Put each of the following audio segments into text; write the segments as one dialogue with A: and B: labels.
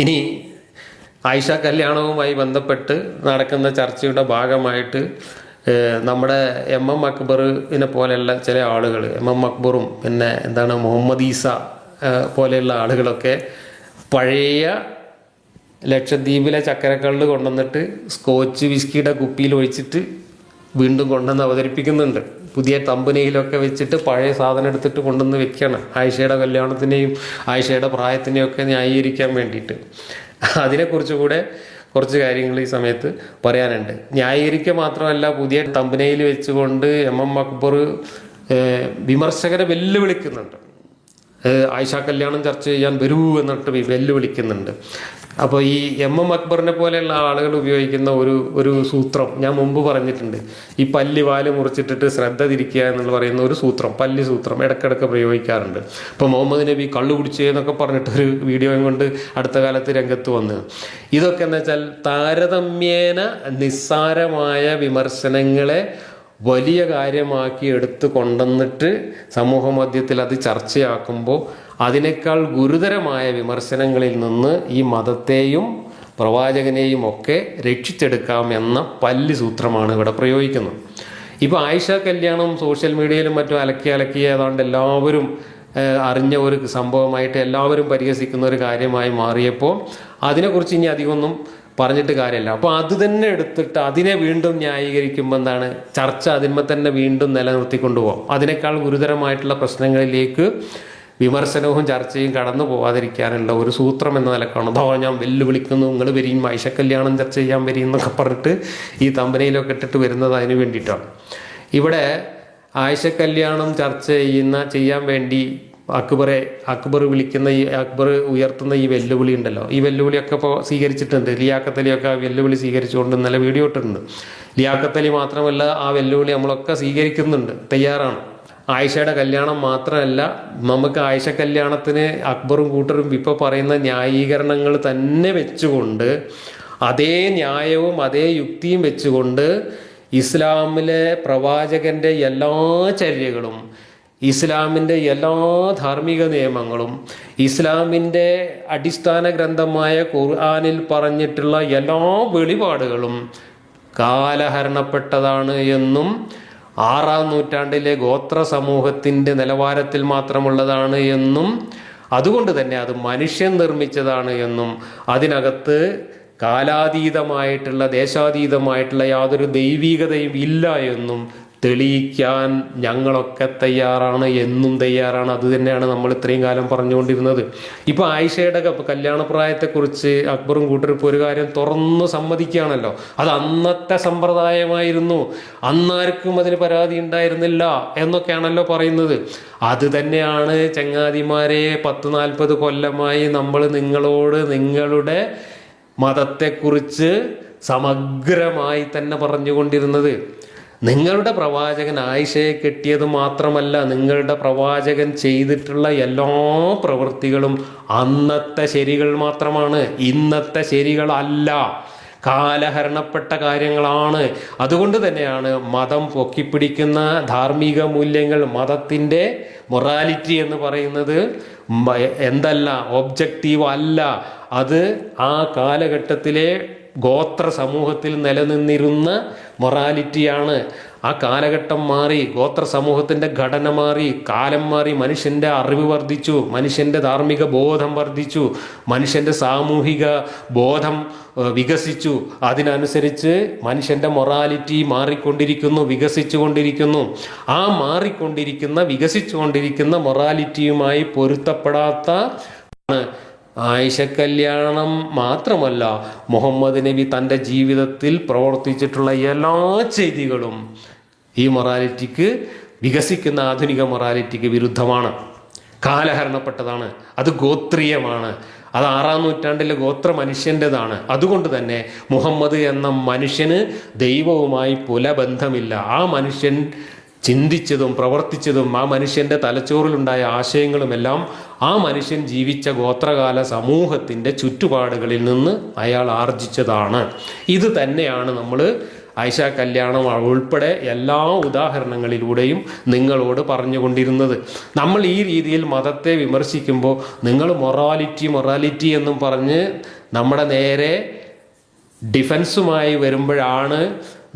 A: ഇനി ആയിഷ കല്യാണവുമായി ബന്ധപ്പെട്ട് നടക്കുന്ന ചർച്ചയുടെ ഭാഗമായിട്ട് നമ്മുടെ എം എം അക്ബറിനെ പോലെയുള്ള ചില ആളുകൾ എം എം അക്ബറും പിന്നെ എന്താണ് മുഹമ്മദ് ഈസ പോലെയുള്ള ആളുകളൊക്കെ പഴയ ലക്ഷദ്വീപിലെ ചക്കരക്കള്ള് കൊണ്ടുവന്നിട്ട് സ്കോച്ച് വിസ്കിയുടെ കുപ്പിയിൽ ഒഴിച്ചിട്ട് വീണ്ടും കൊണ്ടുവന്ന് അവതരിപ്പിക്കുന്നുണ്ട്. പുതിയ തമ്പനയിലൊക്കെ വെച്ചിട്ട് പഴയ സാധനം എടുത്തിട്ട് കൊണ്ടുവന്ന് വെക്കുകയാണ് ആയിഷയുടെ കല്യാണത്തിനെയും ആയിഷയുടെ പ്രായത്തിനെയും ഒക്കെ ന്യായീകരിക്കാൻ വേണ്ടിയിട്ട്. അതിനെക്കുറിച്ച് കൂടെ കുറച്ച് കാര്യങ്ങൾ ഈ സമയത്ത് പറയാനുണ്ട്. ന്യായീകരിക്കുക മാത്രമല്ല പുതിയ തമ്പനയിൽ വെച്ചുകൊണ്ട് എം എം അക്ബർ വിമർശകരെ വെല്ലുവിളിക്കുന്നുണ്ട്. ആയിഷ കല്യാണം ചർച്ച ചെയ്യാൻ വരൂ എന്നിട്ട് വെല്ലുവിളിക്കുന്നുണ്ട്. അപ്പോൾ ഈ എം എം അക്ബറിനെ പോലെയുള്ള ആളുകൾ ഉപയോഗിക്കുന്ന ഒരു ഒരു സൂത്രം ഞാൻ മുമ്പ് പറഞ്ഞിട്ടുണ്ട്. ഈ പല്ലി വാൽ മുറിച്ചിട്ടിട്ട് ശ്രദ്ധ തിരിക്കുക എന്നുള്ള പറയുന്ന ഒരു സൂത്രം പല്ലി സൂത്രം ഇടയ്ക്കിടയ്ക്ക് പ്രയോഗിക്കാറുണ്ട്. ഇപ്പോൾ മുഹമ്മദ് നബി കള്ളു കുടിച്ചെന്നൊക്കെ പറഞ്ഞിട്ടൊരു വീഡിയോയും കൊണ്ട് അടുത്ത കാലത്ത് രംഗത്ത് വന്ന്. ഇതൊക്കെ എന്ന് വെച്ചാൽ താരതമ്യേന നിസ്സാരമായ വിമർശനങ്ങളെ വലിയ കാര്യമാക്കി എടുത്ത് കൊണ്ടുവന്നിട്ട് സമൂഹ മധ്യത്തിൽ അത് ചർച്ചയാക്കുമ്പോൾ അതിനേക്കാൾ ഗുരുതരമായ വിമർശനങ്ങളിൽ നിന്ന് ഈ മതത്തെയും പ്രവാചകനെയും ഒക്കെ രക്ഷിച്ചെടുക്കാം എന്ന പല്ലി സൂത്രമാണ് ഇവിടെ പ്രയോഗിക്കുന്നത്. ഇപ്പോൾ ആയിഷ കല്യാണം സോഷ്യൽ മീഡിയയിലും മറ്റും അലക്കി അലക്കി ഏതാണ്ട് എല്ലാവരും അറിഞ്ഞ ഒരു സംഭവമായിട്ട് എല്ലാവരും പരിഹസിക്കുന്ന ഒരു കാര്യമായി മാറിയപ്പോൾ അതിനെക്കുറിച്ച് ഇനി അധികമൊന്നും പറഞ്ഞിട്ട് കാര്യമില്ല. അപ്പോൾ അത് തന്നെ എടുത്തിട്ട് അതിനെ വീണ്ടും ന്യായീകരിക്കുമ്പോൾ എന്താണ് ചർച്ച അതിന്മേൽ തന്നെ വീണ്ടും നിലനിർത്തിക്കൊണ്ടുപോകാം അതിനേക്കാൾ ഗുരുതരമായിട്ടുള്ള പ്രശ്നങ്ങളിലേക്ക് വിമർശനവും ചർച്ചയും കടന്നു പോവാതിരിക്കാനുള്ള ഒരു സൂത്രം എന്ന നിലക്കാണ് അതോ ഞാൻ വെല്ലുവിളിക്കുന്നു നിങ്ങൾ മൈഷ കല്യാണം ചർച്ച ചെയ്യാൻ വരിയും എന്നൊക്കെ പറഞ്ഞിട്ട് ഈ തമ്പനയിലൊക്കെ ഇട്ടിട്ട് വരുന്നത് അതിന് വേണ്ടിയിട്ടാണ്. ഇവിടെ ആയിഷ കല്യാണം ചർച്ച ചെയ്യുന്ന ചെയ്യാൻ വേണ്ടി അക്ബറെ അക്ബർ വിളിക്കുന്ന ഈ അക്ബർ ഉയർത്തുന്ന ഈ വെല്ലുവിളി ഉണ്ടല്ലോ. ഈ വെല്ലുവിളിയൊക്കെ ഇപ്പോൾ സ്വീകരിച്ചിട്ടുണ്ട്. ലിയാക്കത്തലിയൊക്കെ ആ വെല്ലുവിളി സ്വീകരിച്ചുകൊണ്ട് നല്ല വീഡിയോ ഇട്ടിട്ടുണ്ട്. ലിയാക്കത്തലി മാത്രമല്ല ആ വെല്ലുവിളി നമ്മളൊക്കെ സ്വീകരിക്കുന്നുണ്ട്. തയ്യാറാണ്. ആയിഷയുടെ കല്യാണം മാത്രമല്ല നമുക്ക് ആയിഷ കല്യാണത്തിന് അക്ബറും കൂട്ടരും ഇപ്പോൾ പറയുന്ന ന്യായീകരണങ്ങൾ തന്നെ വെച്ചുകൊണ്ട് അതേ ന്യായവും അതേ യുക്തിയും വെച്ചുകൊണ്ട് ഇസ്ലാമിലെ പ്രവാചകന്റെ എല്ലാ ചര്യകളും ഇസ്ലാമിന്റെ എല്ലാ ധാർമ്മിക നിയമങ്ങളും ഇസ്ലാമിന്റെ അടിസ്ഥാന ഗ്രന്ഥമായ ഖുർആാനിൽ പറഞ്ഞിട്ടുള്ള എല്ലാ വെളിപാടുകളും കാലഹരണപ്പെട്ടതാണ് എന്നും ആറാം നൂറ്റാണ്ടിലെ ഗോത്ര സമൂഹത്തിന്റെ നിലവാരത്തിൽ മാത്രമുള്ളതാണ് എന്നും അതുകൊണ്ട് തന്നെ അത് മനുഷ്യൻ നിർമ്മിച്ചതാണ് എന്നും അതിനകത്ത് കാലാതീതമായിട്ടുള്ള ദേശാതീതമായിട്ടുള്ള യാതൊരു ദൈവീകതയും ഇല്ല എന്നും തെളിയിക്കാൻ ഞങ്ങളൊക്കെ തയ്യാറാണ് എന്നും തയ്യാറാണ്. അത് തന്നെയാണ് നമ്മൾ ഇത്രയും കാലം പറഞ്ഞുകൊണ്ടിരുന്നത്. ഇപ്പൊ ആയിഷയുടെ കല്യാണപ്രായത്തെക്കുറിച്ച് അക്ബറും കൂട്ടരും ഇപ്പോൾ ഒരു കാര്യം തുറന്നു സമ്മതിക്കുകയാണല്ലോ. അത് അന്നത്തെ സമ്പ്രദായമായിരുന്നു. അന്നാർക്കും അതിന് പരാതി ഉണ്ടായിരുന്നില്ല എന്നൊക്കെയാണല്ലോ പറയുന്നത്. അത് തന്നെയാണ് ചങ്ങാതിമാരെ പത്ത് നാൽപ്പത് കൊല്ലമായി നമ്മൾ നിങ്ങളോട് നിങ്ങളുടെ മതത്തെക്കുറിച്ച് സമഗ്രമായി തന്നെ പറഞ്ഞുകൊണ്ടിരുന്നത്. നിങ്ങളുടെ പ്രവാചകൻ ആയിഷയെ കെട്ടിയത് മാത്രമല്ല നിങ്ങളുടെ പ്രവാചകൻ ചെയ്തിട്ടുള്ള എല്ലാ പ്രവൃത്തികളും അന്നത്തെ ശരികൾ മാത്രമാണ് ഇന്നത്തെ ശരികളല്ല കാലഹരണപ്പെട്ട കാര്യങ്ങളാണ്. അതുകൊണ്ട് തന്നെയാണ് മതം പൊക്കിപ്പിടിക്കുന്ന ധാർമ്മിക മൂല്യങ്ങൾ മതത്തിന്റെ മൊറാലിറ്റി എന്ന് പറയുന്നത് എന്തല്ല ഒബ്ജക്റ്റീവ് അല്ല. അത് ആ കാലഘട്ടത്തിലെ ഗോത്ര സമൂഹത്തിൽ നിലനിന്നിരുന്ന മൊറാലിറ്റിയാണ്. ആ കാലഘട്ടം മാറി ഗോത്ര സമൂഹത്തിന്റെ ഘടന മാറി കാലം മാറി മനുഷ്യന്റെ അറിവ് വർദ്ധിച്ചു മനുഷ്യന്റെ ധാർമ്മിക ബോധം വർദ്ധിച്ചു മനുഷ്യന്റെ സാമൂഹിക ബോധം വികസിച്ചു. അതിനനുസരിച്ച് മനുഷ്യന്റെ മൊറാലിറ്റി മാറിക്കൊണ്ടിരിക്കുന്നു വികസിച്ചു കൊണ്ടിരിക്കുന്നു ആ മാറിക്കൊണ്ടിരിക്കുന്ന വികസിച്ചുകൊണ്ടിരിക്കുന്ന മൊറാലിറ്റിയുമായി പൊരുത്തപ്പെടാത്ത ആയിഷ കല്യാണം മാത്രമല്ല മുഹമ്മദ് നബി തന്റെ ജീവിതത്തിൽ പ്രവർത്തിച്ചിട്ടുള്ള എല്ലാ ചെയ്തികളും ഈ മൊറാലിറ്റിക്ക് വികസിക്കുന്ന ആധുനിക മൊറാലിറ്റിക്ക് വിരുദ്ധമാണ്. കാലഹരണപ്പെട്ടതാണ്. അത് ഗോത്രീയമാണ്. അത് ആറാം നൂറ്റാണ്ടിലെ ഗോത്ര മനുഷ്യന്റെതാണ് അതുകൊണ്ട് തന്നെ മുഹമ്മദ് എന്ന മനുഷ്യന് ദൈവവുമായി പുലബന്ധമില്ല. ആ മനുഷ്യൻ ചിന്തിച്ചതും പ്രവർത്തിച്ചതും ആ മനുഷ്യന്റെ തലച്ചോറിലുണ്ടായ ആശയങ്ങളുമെല്ലാം ആ മനുഷ്യൻ ജീവിച്ച ഗോത്രകാല സമൂഹത്തിന്റെ ചുറ്റുപാടുകളിൽ നിന്ന് അയാൾ ആർജിച്ചതാണ്. ഇത് തന്നെയാണ് നമ്മൾ ഐഷ കല്യാണം ഉൾപ്പെടെ എല്ലാ ഉദാഹരണങ്ങളിലൂടെയും നിങ്ങളോട് പറഞ്ഞുകൊണ്ടിരുന്നത്. നമ്മൾ ഈ രീതിയിൽ മതത്തെ വിമർശിക്കുമ്പോൾ നിങ്ങൾ മൊറാലിറ്റി മൊറാലിറ്റി എന്നും പറഞ്ഞ് നമ്മുടെ നേരെ ഡിഫൻസുമായി വരുമ്പോഴാണ്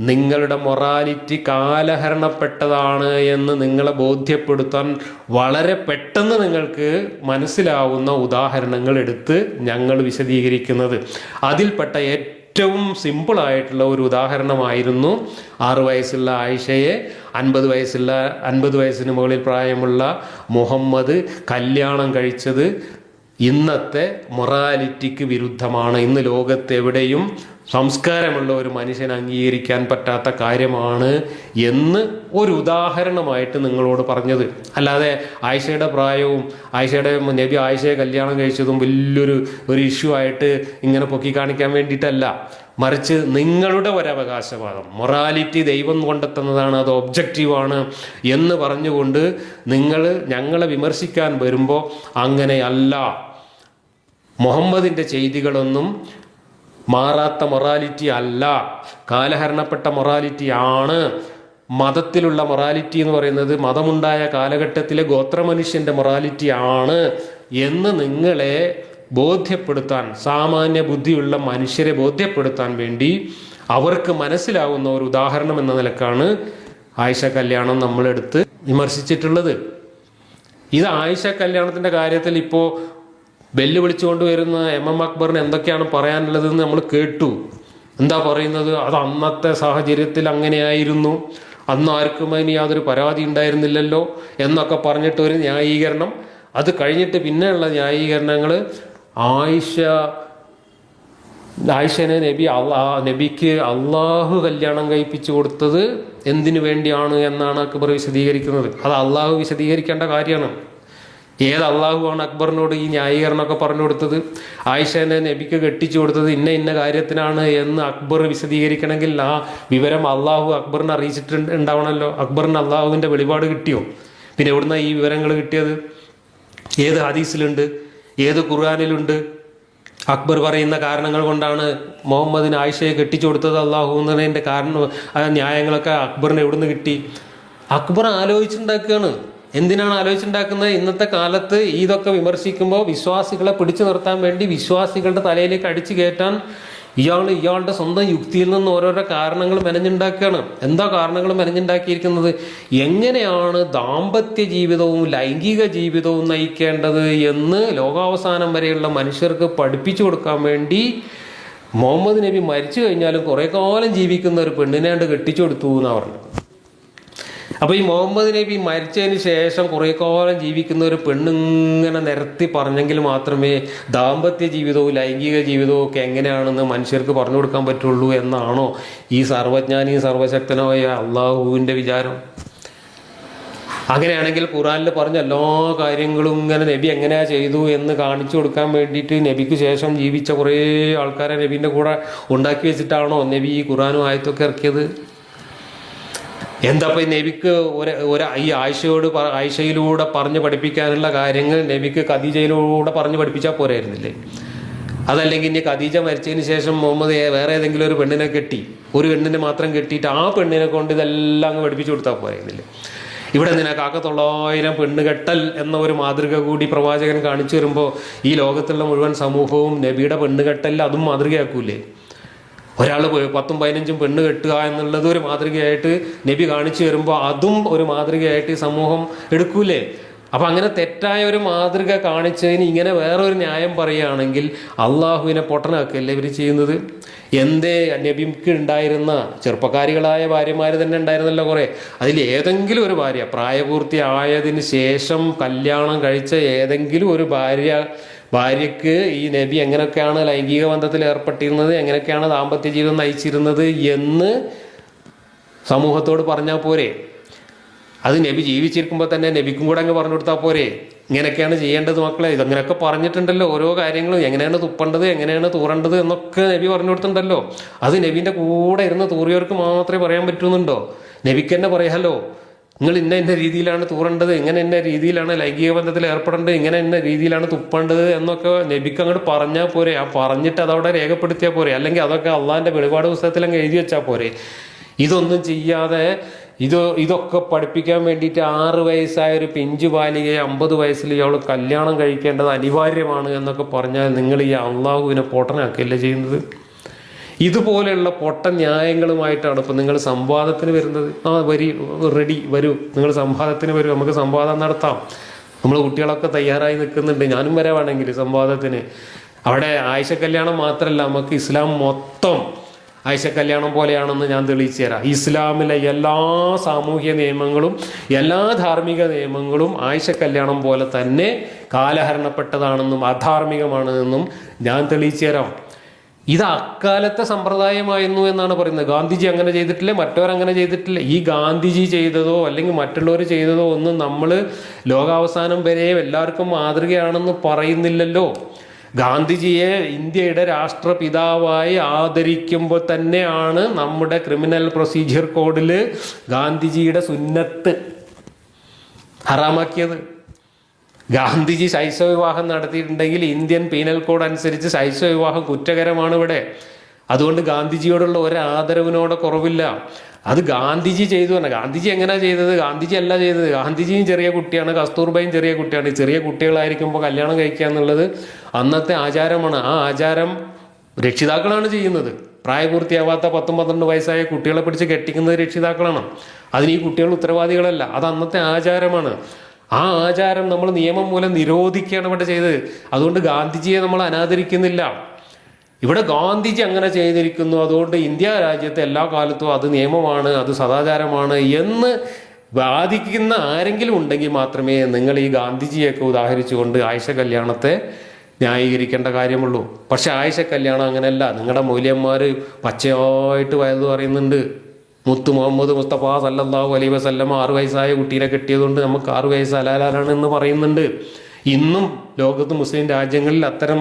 A: നിങ്ങളുടെ മൊറാലിറ്റി കാലഹരണപ്പെട്ടതാണ് എന്ന് നിങ്ങളെ ബോധ്യപ്പെടുത്താൻ വളരെ പെട്ടെന്ന് നിങ്ങൾക്ക് മനസ്സിലാവുന്ന ഉദാഹരണങ്ങൾ എടുത്ത് ഞങ്ങൾ വിശദീകരിക്കുന്നത്. അതിൽപ്പെട്ട ഏറ്റവും സിമ്പിളായിട്ടുള്ള ഒരു ഉദാഹരണമായിരുന്നു ആറു വയസ്സുള്ള ആയിഷയെ അൻപത് വയസ്സുള്ള അൻപത് വയസ്സിന് മുകളിൽ പ്രായമുള്ള മുഹമ്മദ് കല്യാണം കഴിച്ചത് ഇന്നത്തെ മൊറാലിറ്റിക്ക് വിരുദ്ധമാണ്. ഇന്ന് ലോകത്ത് എവിടെയും സംസ്കാരമുള്ള ഒരു മനുഷ്യൻ അംഗീകരിക്കാൻ പറ്റാത്ത കാര്യമാണ് എന്ന് ഒരു ഉദാഹരണമായിട്ട് നിങ്ങളോട് പറഞ്ഞത്. അല്ലാതെ ആയിഷയുടെ പ്രായവും ആയിഷയുടെ നബി ആയിഷയെ കല്യാണം കഴിച്ചതും വലിയൊരു ഒരു ഇഷ്യൂ ആയിട്ട് ഇങ്ങനെ പൊക്കി കാണിക്കാൻ വേണ്ടിയിട്ടല്ല. മറിച്ച് നിങ്ങളുടെ ഒരവകാശവാദം മൊറാലിറ്റി ദൈവം കൊണ്ടെത്തുന്നതാണ് അത് ഒബ്ജക്റ്റീവാണ് എന്ന് പറഞ്ഞുകൊണ്ട് നിങ്ങൾ ഞങ്ങളെ വിമർശിക്കാൻ വരുമ്പോൾ അങ്ങനെയല്ല. മുഹമ്മദിന്റെ ചെയ്തികളൊന്നും മാറാത്ത മൊറാലിറ്റി അല്ല. കാലഹരണപ്പെട്ട മൊറാലിറ്റി ആണ്. മതത്തിലുള്ള മൊറാലിറ്റി എന്ന് പറയുന്നത് മതമുണ്ടായ കാലഘട്ടത്തിലെ ഗോത്രമനുഷ്യന്റെ മൊറാലിറ്റി ആണ് എന്ന് നിങ്ങളെ ബോധ്യപ്പെടുത്താൻ സാമാന്യ ബുദ്ധിയുള്ള മനുഷ്യരെ ബോധ്യപ്പെടുത്താൻ വേണ്ടി അവർക്ക് മനസ്സിലാവുന്ന ഒരു ഉദാഹരണം എന്ന നിലക്കാണ് ആയിഷ കല്യാണം നമ്മളെടുത്ത് വിമർശിച്ചിട്ടുള്ളത്. ഇത് ആയിഷ കല്യാണത്തിന്റെ കാര്യത്തിൽ ഇപ്പോൾ വെല്ലുവിളിച്ചുകൊണ്ട് വരുന്ന എം എം അക്ബറിന് എന്തൊക്കെയാണ് പറയാനുള്ളതെന്ന് നമ്മൾ കേട്ടു. എന്താ പറയുന്നത്? അത് അന്നത്തെ സാഹചര്യത്തിൽ അങ്ങനെയായിരുന്നു. അന്ന് ആർക്കും അതിന് യാതൊരു പരാതി ഉണ്ടായിരുന്നില്ലല്ലോ എന്നൊക്കെ പറഞ്ഞിട്ട് ഒരു ന്യായീകരണം. അത് കഴിഞ്ഞിട്ട് പിന്നെയുള്ള ന്യായീകരണങ്ങൾ ആയിഷ ആയിഷനെ നബി അള്ളാ നബിക്ക് അള്ളാഹു കല്യാണം കഴിപ്പിച്ചു കൊടുത്തത് എന്തിനു വേണ്ടിയാണ് എന്നാണ് അക്ബർ വിശദീകരിക്കുന്നത്. അത് അള്ളാഹു വിശദീകരിക്കേണ്ട കാര്യമാണ്. ഏത് അള്ളാഹുവാണ് അക്ബറിനോട് ഈ ന്യായീകരണമൊക്കെ പറഞ്ഞു കൊടുത്തത്? ആയിഷനെ നബിക്ക് കെട്ടിച്ചു കൊടുത്തത് ഇന്ന ഇന്ന കാര്യത്തിനാണ് എന്ന് അക്ബർ വിശദീകരിക്കണമെങ്കിൽ ആ വിവരം അള്ളാഹു അക്ബറിനെ അറിയിച്ചിട്ടുണ്ട് ഉണ്ടാവണമല്ലോ. അക്ബറിന് അള്ളാഹുവിന്റെ വെളിപാട് കിട്ടിയോ? പിന്നെ എവിടുന്ന ഈ വിവരങ്ങൾ കിട്ടിയത്? ഏത് ഹദീസിലുണ്ട്? ഏത് ഖുർആാനിലുണ്ട്? അക്ബർ പറയുന്ന കാരണങ്ങൾ കൊണ്ടാണ് മുഹമ്മദിന് ആയിഷയെ കെട്ടിച്ചു കൊടുത്തത് അള്ളാഹു എന്നതിന്റെ കാരണം ന്യായങ്ങളൊക്കെ അക്ബറിന് എവിടുന്ന് കിട്ടി? അക്ബർ ആലോചിച്ചുണ്ടാക്കുകയാണ്. എന്തിനാണ് ആലോചിച്ചുണ്ടാക്കുന്നത്? ഇന്നത്തെ കാലത്ത് ഇതൊക്കെ വിമർശിക്കുമ്പോൾ വിശ്വാസികളെ പിടിച്ചു നിർത്താൻ വേണ്ടി വിശ്വാസികളുടെ തലയിലേക്ക് അടിച്ചു കയറ്റാൻ ഇയാൾ ഇയാളുടെ സ്വന്തം യുക്തിയിൽ നിന്ന് ഓരോരോ കാരണങ്ങൾ മെനഞ്ഞുണ്ടാക്കുകയാണ്. എന്താ കാരണങ്ങൾ മെനഞ്ഞുണ്ടാക്കിയിരിക്കുന്നത്? എങ്ങനെയാണ് ദാമ്പത്യ ജീവിതവും ലൈംഗിക ജീവിതവും നയിക്കേണ്ടത് എന്ന് ലോകാവസാനം വരെയുള്ള മനുഷ്യർക്ക് പഠിപ്പിച്ചു കൊടുക്കാൻ വേണ്ടി മുഹമ്മദ് നബി മരിച്ചു കഴിഞ്ഞാലും കുറേ കാലം ജീവിക്കുന്ന ഒരു പെണ്ണിനെ കണ്ട് കെട്ടിച്ചു കൊടുത്തു എന്നാണ് പറഞ്ഞത്. അപ്പോൾ ഈ മുഹമ്മദ് നബി മരിച്ചതിന് ശേഷം കുറേ കാലം ജീവിക്കുന്ന ഒരു പെണ്ണിങ്ങനെ നിരത്തി പറഞ്ഞെങ്കിൽ മാത്രമേ ദാമ്പത്യ ജീവിതവും ലൈംഗിക ജീവിതവും ഒക്കെ എങ്ങനെയാണെന്ന് മനുഷ്യർക്ക് പറഞ്ഞു കൊടുക്കാൻ പറ്റുള്ളൂ എന്നാണോ ഈ സർവജ്ഞാനി സർവശക്തനായ അള്ളാഹുവിന്റെ വിചാരം? അങ്ങനെയാണെങ്കിൽ ഖുറാനിൽ പറഞ്ഞ എല്ലാ കാര്യങ്ങളും ഇങ്ങനെ നബി എങ്ങനെയാ ചെയ്തു എന്ന് കാണിച്ചു കൊടുക്കാൻ വേണ്ടിയിട്ട് നബിക്ക് ശേഷം ജീവിച്ച കുറേ ആൾക്കാരെ നബീന്റെ കൂടെ ഉണ്ടാക്കി വെച്ചിട്ടാണോ നബി ഈ ഖുറാനും ആയത്തൊക്കെ ഇറക്കിയത്? എന്താ ഇപ്പൊ നബിക്ക് ഒരു ഈ ആയിഷയോട് ആയിഷയിലൂടെ പറഞ്ഞ് പഠിപ്പിക്കാനുള്ള കാര്യങ്ങൾ നബിക്ക് ഖദീജയിലൂടെ പറഞ്ഞ് പഠിപ്പിച്ചാൽ പോരായിരുന്നില്ലേ? അതല്ലെങ്കിൽ ഇനി ഖദീജ മരിച്ചതിന് ശേഷം മുഹമ്മദ് വേറെ ഏതെങ്കിലും ഒരു പെണ്ണിനെ കെട്ടി ഒരു പെണ്ണിനെ മാത്രം കെട്ടിയിട്ട് ആ പെണ്ണിനെ കൊണ്ട് ഇതെല്ലാം അങ്ങ് പഠിപ്പിച്ചു കൊടുത്താൽ പോരായിരുന്നില്ലേ? ഇവിടെ കാക്ക കാക്കത്തൊള്ളായിരം പെണ്ണ് കെട്ടൽ എന്ന ഒരു മാതൃക കൂടി പ്രവാചകൻ കാണിച്ചു വരുമ്പോൾ ഈ ലോകത്തുള്ള മുഴുവൻ സമൂഹവും നബിയുടെ പെണ്ണ് കെട്ടൽ അതും മാതൃകയാക്കൂലേ? ഒരാൾ പത്തും പതിനഞ്ചും പെണ്ണ് കെട്ടുക എന്നുള്ളത് ഒരു മാതൃകയായിട്ട് നബി കാണിച്ചു വരുമ്പോൾ അതും ഒരു മാതൃകയായിട്ട് ഈ സമൂഹം എടുക്കൂലേ? അപ്പം അങ്ങനെ തെറ്റായ ഒരു മാതൃക കാണിച്ചതിന് ഇങ്ങനെ വേറൊരു ന്യായം പറയുകയാണെങ്കിൽ അള്ളാഹുവിനെ പൊട്ടനാക്കല്ലേ ഇവർ ചെയ്യുന്നത്? എന്തേ നബിക്ക് ഉണ്ടായിരുന്ന ചെറുപ്പക്കാരികളായ ഭാര്യമാർ തന്നെ ഉണ്ടായിരുന്നല്ലോ കുറേ. അതിൽ ഏതെങ്കിലും ഒരു ഭാര്യ പ്രായപൂർത്തിയായതിന് ശേഷം കല്യാണം കഴിച്ച ഏതെങ്കിലും ഒരു ഭാര്യ ഭാര്യയ്ക്ക് ഈ നബി എങ്ങനെയൊക്കെയാണ് ലൈംഗിക ബന്ധത്തിൽ ഏർപ്പെട്ടിരുന്നത് എങ്ങനെയൊക്കെയാണ് ദാമ്പത്യ ജീവിതം നയിച്ചിരുന്നത് എന്ന് സമൂഹത്തോട് പറഞ്ഞാൽ പോരെ. അത് നബി ജീവിച്ചിരിക്കുമ്പോൾ തന്നെ നബിക്കും കൂടെ അങ്ങ് പറഞ്ഞു കൊടുത്താൽ പോരെ. ഇങ്ങനെയൊക്കെയാണ് ചെയ്യേണ്ടത് മക്കളെ. ഇതങ്ങനെയൊക്കെ പറഞ്ഞിട്ടുണ്ടല്ലോ. ഓരോ കാര്യങ്ങളും. എങ്ങനെയാണ് തുപ്പേണ്ടത് എങ്ങനെയാണ് തൂറേണ്ടത് എന്നൊക്കെ നബി പറഞ്ഞു കൊടുത്തിട്ടുണ്ടല്ലോ. അത് നബീന്റെ കൂടെ ഇരുന്ന് തൂറിയവർക്ക് മാത്രമേ പറയാൻ പറ്റുന്നുണ്ടോ? നബിക്ക് തന്നെ പറയാമല്ലോ നിങ്ങൾ ഇന്ന ഇന്ന രീതിയിലാണ് തൂറേണ്ടത് ഇങ്ങനെ ഇന്ന രീതിയിലാണ് ലൈംഗിക ബന്ധത്തിൽ ഏർപ്പെടേണ്ടത് ഇങ്ങനെ ഇന്ന രീതിയിലാണ് തുപ്പേണ്ടത് എന്നൊക്കെ നബിക്ക് അങ്ങോട്ട് പറഞ്ഞാൽ പോരെ. ആ പറഞ്ഞിട്ട് അതവിടെ രേഖപ്പെടുത്തിയാൽ പോരെ. അല്ലെങ്കിൽ അതൊക്കെ അള്ളാഹിന്റെ വെളിപാട് പുസ്തകത്തിൽ അങ്ങ് എഴുതി വെച്ചാൽ പോരെ. ഇതൊന്നും ചെയ്യാതെ ഇത് ഇതൊക്കെ പഠിപ്പിക്കാൻ വേണ്ടിയിട്ട് ആറ് വയസ്സായ ഒരു പിഞ്ചു ബാലികയെ അമ്പത് വയസ്സിൽ ഇയാൾ കല്യാണം കഴിക്കേണ്ടത് അനിവാര്യമാണ് എന്നൊക്കെ പറഞ്ഞാൽ നിങ്ങൾ ഈ അള്ളാഹുവിനെ പൊട്ടനാക്കിയല്ലേ ചെയ്യുന്നത്? ഇതുപോലെയുള്ള പൊട്ട ന്യായങ്ങളുമായിട്ടാണ് ഇപ്പം നിങ്ങൾ സംവാദത്തിന് വരുന്നത്. ആ വരി റെഡി വരൂ. നിങ്ങൾ സംവാദത്തിന് വരൂ. നമുക്ക് സംവാദം നടത്താം. നമ്മൾ കുട്ടികളൊക്കെ തയ്യാറായി നിൽക്കുന്നുണ്ട്. ഞാനും വരാവാണെങ്കിൽ സംവാദത്തിന്. അവിടെ ആയിഷ കല്യാണം മാത്രമല്ല നമുക്ക് ഇസ്ലാം മൊത്തം ആയിഷ കല്യാണം പോലെയാണെന്ന് ഞാൻ തെളിയിച്ചു തരാം. ഇസ്ലാമിലെ എല്ലാ സാമൂഹ്യ നിയമങ്ങളും എല്ലാ ധാർമ്മിക നിയമങ്ങളും ആയിഷ കല്യാണം പോലെ തന്നെ കാലഹരണപ്പെട്ടതാണെന്നും അധാർമികമാണെന്നും ഞാൻ തെളിയിച്ചു തരാം. ഇത് അക്കാലത്തെ സമ്പ്രദായമായിരുന്നു എന്നാണ് പറയുന്നത്. ഗാന്ധിജി അങ്ങനെ ചെയ്തിട്ടില്ല മറ്റവരങ്ങനെ ചെയ്തിട്ടില്ല. ഈ ഗാന്ധിജി ചെയ്തതോ അല്ലെങ്കിൽ മറ്റുള്ളവർ ചെയ്തതോ ഒന്നും നമ്മൾ ലോകാവസാനം വരെ എല്ലാവർക്കും മാതൃകയാണെന്ന് പറയുന്നില്ലല്ലോ. ഗാന്ധിജിയെ ഇന്ത്യയുടെ രാഷ്ട്രപിതാവായി ആദരിക്കുമ്പോൾ തന്നെയാണ് നമ്മുടെ ക്രിമിനൽ പ്രൊസീജിയർ കോഡിൽ ഗാന്ധിജിയുടെ സുന്നത്ത് ഹറാമാക്കിയത്. ഗാന്ധിജി ശൈശവ വിവാഹം നടത്തിയിട്ടുണ്ടെങ്കിൽ ഇന്ത്യൻ പീനൽ കോഡ് അനുസരിച്ച് ശൈശവ വിവാഹം കുറ്റകരമാണ് ഇവിടെ. അതുകൊണ്ട് ഗാന്ധിജിയോടുള്ള ഒരു ആദരവിനോടെ കുറവില്ല. അത് ഗാന്ധിജി ചെയ്തു തന്നെ. ഗാന്ധിജി എങ്ങനെയാ ചെയ്തത്? ഗാന്ധിജി അല്ല ചെയ്തത്. ഗാന്ധിജിയും ചെറിയ കുട്ടിയാണ്. കസ്തൂർബയും ചെറിയ കുട്ടിയാണ്. ചെറിയ കുട്ടികളായിരിക്കുമ്പോൾ കല്യാണം കഴിക്കുക എന്നുള്ളത് അന്നത്തെ ആചാരമാണ്. ആ ആചാരം രക്ഷിതാക്കളാണ് ചെയ്യുന്നത്. പ്രായപൂർത്തിയാവാത്ത പത്തും പന്ത്രണ്ട് വയസ്സായ കുട്ടികളെ പിടിച്ച് കെട്ടിക്കുന്നത് രക്ഷിതാക്കളാണ്. അതിന് ഈ കുട്ടികൾ ഉത്തരവാദികളല്ല. അത് അന്നത്തെ ആചാരമാണ്. ആ ആചാരം നമ്മൾ നിയമം മൂലം നിരോധിക്കുകയാണ് ഇവിടെ ചെയ്തത്. അതുകൊണ്ട് ഗാന്ധിജിയെ നമ്മൾ അനാദരിക്കുന്നില്ല. ഇവിടെ ഗാന്ധിജി അങ്ങനെ ചെയ്തിരിക്കുന്നു. അതുകൊണ്ട് ഇന്ത്യ രാജ്യത്തെ എല്ലാ കാലത്തും അത് നിയമമാണ് അത് സദാചാരമാണ് എന്ന് ബാധിക്കുന്ന ആരെങ്കിലും ഉണ്ടെങ്കിൽ മാത്രമേ നിങ്ങൾ ഈ ഗാന്ധിജിയൊക്കെ ഉദാഹരിച്ചുകൊണ്ട് ആയിഷ കല്യാണത്തെ ന്യായീകരിക്കേണ്ട കാര്യമുള്ളൂ. പക്ഷെ ആയിഷ കല്യാണം അങ്ങനെയല്ല. നിങ്ങളുടെ മൂല്യന്മാർ പച്ചയായിട്ട് വയത് പറയുന്നുണ്ട് മുത്തു മുഹമ്മദ് മുസ്തഫ സല്ലല്ലാഹു അലൈ വസല്ലം ആറു വയസ്സായ കുട്ടീനെ കെട്ടിയതുകൊണ്ട് നമുക്ക് ആറു വയസ്സ് ഹലാലാണ് എന്ന് പറയുന്നുണ്ട്. ഇന്നും ലോകത്ത് മുസ്ലിം രാജ്യങ്ങളിൽ അത്തരം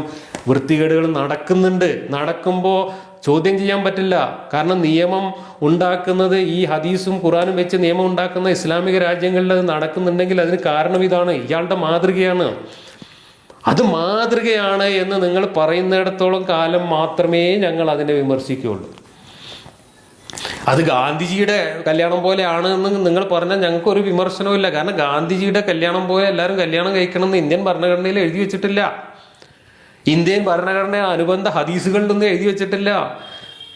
A: വൃത്തികേടുകൾ നടക്കുന്നുണ്ട്. നടക്കുമ്പോൾ ചോദ്യം ചെയ്യാൻ പറ്റില്ല. കാരണം നിയമം ഉണ്ടാക്കുന്നത് ഈ ഹദീസും ഖുറാനും വെച്ച് നിയമം ഉണ്ടാക്കുന്ന ഇസ്ലാമിക രാജ്യങ്ങളിൽ അത് നടക്കുന്നുണ്ടെങ്കിൽ അതിന് കാരണം ഇതാണ്. ഇയാളുടെ മാതൃകയാണ്. അത് മാതൃകയാണ് എന്ന് നിങ്ങൾ പറയുന്നിടത്തോളം കാലം മാത്രമേ ഞങ്ങൾ അതിനെ വിമർശിക്കുകയുള്ളൂ. അത് ഗാന്ധിജിയുടെ കല്യാണം പോലെയാണ് എന്ന് നിങ്ങൾ പറഞ്ഞാൽ ഞങ്ങൾക്ക് ഒരു വിമർശനവും കാരണം ഗാന്ധിജിയുടെ കല്യാണം പോലെ എല്ലാവരും കല്യാണം കഴിക്കണം എന്ന് ഇന്ത്യൻ ഭരണഘടനയിൽ എഴുതി വെച്ചിട്ടില്ല. ഇന്ത്യൻ ഭരണഘടന അനുബന്ധ ഹദീസുകളിലൊന്നും എഴുതി വെച്ചിട്ടില്ല.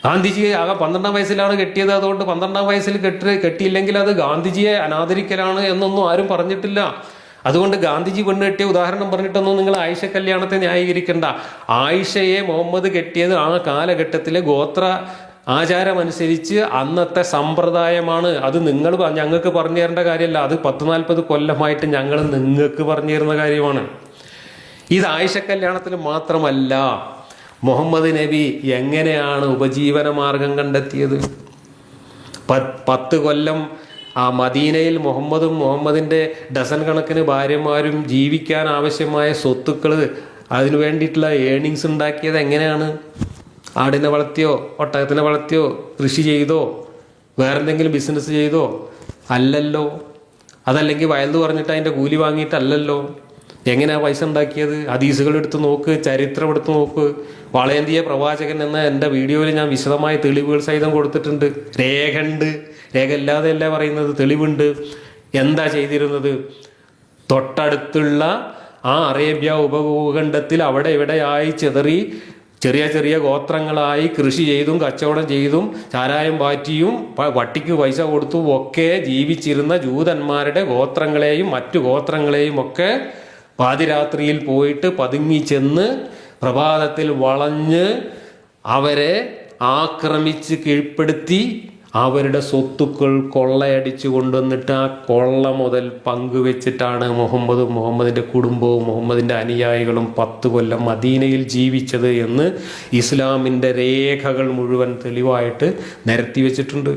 A: ഗാന്ധിജിയെ ആകെ പന്ത്രണ്ടാം വയസ്സിലാണ് കെട്ടിയത്. അതുകൊണ്ട് പന്ത്രണ്ടാം വയസ്സിൽ കെട്ടി കെട്ടിയില്ലെങ്കിൽ അത് ഗാന്ധിജിയെ അനാദരിക്കലാണ് എന്നൊന്നും ആരും പറഞ്ഞിട്ടില്ല. അതുകൊണ്ട് ഗാന്ധിജി പെണ്ണ് കെട്ടിയ ഉദാഹരണം പറഞ്ഞിട്ടൊന്നും നിങ്ങൾ ആയിഷ കല്യാണത്തെ ന്യായീകരിക്കണ്ട. ആയിഷയെ മുഹമ്മദ് കെട്ടിയത് ആ കാലഘട്ടത്തിലെ ഗോത്ര ആചാരമനുസരിച്ച് അന്നത്തെ സമ്പ്രദായമാണ്. അത് നിങ്ങൾ ഞങ്ങൾക്ക് പറഞ്ഞു തരേണ്ട കാര്യമല്ല. അത് പത്ത് നാൽപ്പത് കൊല്ലമായിട്ട് ഞങ്ങൾ നിങ്ങൾക്ക് പറഞ്ഞു തരുന്ന കാര്യമാണ്. ഇത് ആയിഷ കല്യാണത്തിൽ മാത്രമല്ല മുഹമ്മദ് നബി എങ്ങനെയാണ് ഉപജീവന മാർഗം കണ്ടെത്തിയത്? പത്ത് കൊല്ലം ആ മദീനയിൽ മുഹമ്മദും മുഹമ്മദിന്റെ ഡസൻ കണക്കിന് ഭാര്യമാരും ജീവിക്കാൻ ആവശ്യമായ സ്വത്തുക്കൾ അതിനു വേണ്ടിയിട്ടുള്ള ഏണിങ്സ് ഉണ്ടാക്കിയത് എങ്ങനെയാണ്? ആടിനെ വളർത്തിയോ ഒട്ടകത്തിനെ വളർത്തിയോ കൃഷി ചെയ്തോ വേറെന്തെങ്കിലും ബിസിനസ് ചെയ്തോ അല്ലല്ലോ. അതല്ലെങ്കിൽ വയലു പറഞ്ഞിട്ട് അതിന്റെ കൂലി വാങ്ങിയിട്ടല്ലല്ലോ. എങ്ങനെയാ പൈസ ഉണ്ടാക്കിയത്? ഹദീസുകൾ എടുത്ത് നോക്ക് ചരിത്രം എടുത്ത് നോക്ക്. വളയന്തിയ പ്രവാചകൻ എന്ന എന്റെ വീഡിയോയിൽ ഞാൻ വിശദമായ തെളിവുകൾ സഹിതം കൊടുത്തിട്ടുണ്ട്. രേഖ ഉണ്ട് രേഖ ഇല്ലാതെ അല്ല പറയുന്നത്. തെളിവുണ്ട്. എന്താ ചെയ്തിരുന്നത്? തൊട്ടടുത്തുള്ള ആ അറേബ്യ ഉപഭൂഖണ്ഡത്തിൽ അവിടെ ഇവിടെയായി ചെതറി ചെറിയ ചെറിയ ഗോത്രങ്ങളായി കൃഷി ചെയ്തും കച്ചവടം ചെയ്തും ചാരായം പാറ്റിയും വട്ടിക്ക് പൈസ കൊടുത്തും ഒക്കെ ജീവിച്ചിരുന്ന ജൂതന്മാരുടെ ഗോത്രങ്ങളെയും മറ്റു ഗോത്രങ്ങളെയും ഒക്കെ പാതിരാത്രിയിൽ പോയിട്ട് പതുങ്ങി ചെന്ന് പ്രഭാതത്തിൽ വളഞ്ഞ് അവരെ ആക്രമിച്ച് കീഴ്പ്പെടുത്തി അവരുടെ സ്വത്തുക്കൾ കൊള്ളയടിച്ചു കൊണ്ടുവന്നിട്ട് ആ കൊള്ള മുതൽ പങ്കുവെച്ചിട്ടാണ് മുഹമ്മദും മുഹമ്മദിന്റെ കുടുംബവും മുഹമ്മദിന്റെ അനുയായികളും പത്ത് കൊല്ലം മദീനയിൽ ജീവിച്ചത് എന്ന് ഇസ്ലാമിന്റെ രേഖകൾ മുഴുവൻ തെളിവായിട്ട് നിരത്തി വെച്ചിട്ടുണ്ട്.